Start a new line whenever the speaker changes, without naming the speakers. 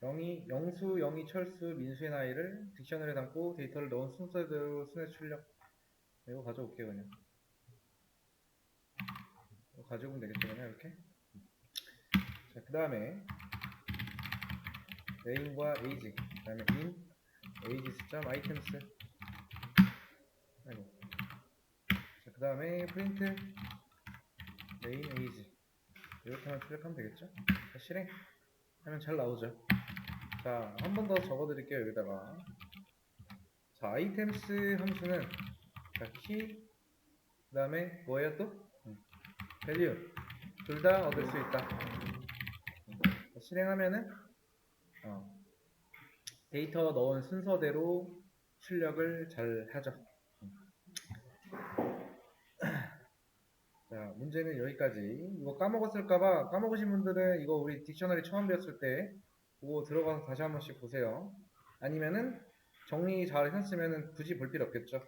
영희, 영수, 영희, 철수, 민수의 나이를 딕셔너리에 담고 데이터를 넣은 순서대로 순회 출력. 이거 가져올게요 그냥. 이거 가져오면 되겠죠 그냥 이렇게. 자, 그 다음에 name과 age, 그 다음에 in age 시점 items. 아이고. 자, 그 다음에 print name age. 이렇게만 출력하면 되겠죠? 자, 실행 하면 잘 나오죠. 자, 한 번 더 적어드릴게요 여기다가. 자, items 함수는 자, key 그 다음에 뭐예요 또? 음, value 둘 다 얻을 수 있다. 자, 실행하면은 어, 데이터 넣은 순서대로 출력을 잘 하죠. 음. 자, 문제는 여기까지. 이거 까먹었을까봐 까먹으신 분들은 이거 우리 딕셔너리 처음 배웠을 때 그거 들어가서 다시 한 번씩 보세요. 아니면은 정리 잘 했으면은 굳이 볼 필요 없겠죠.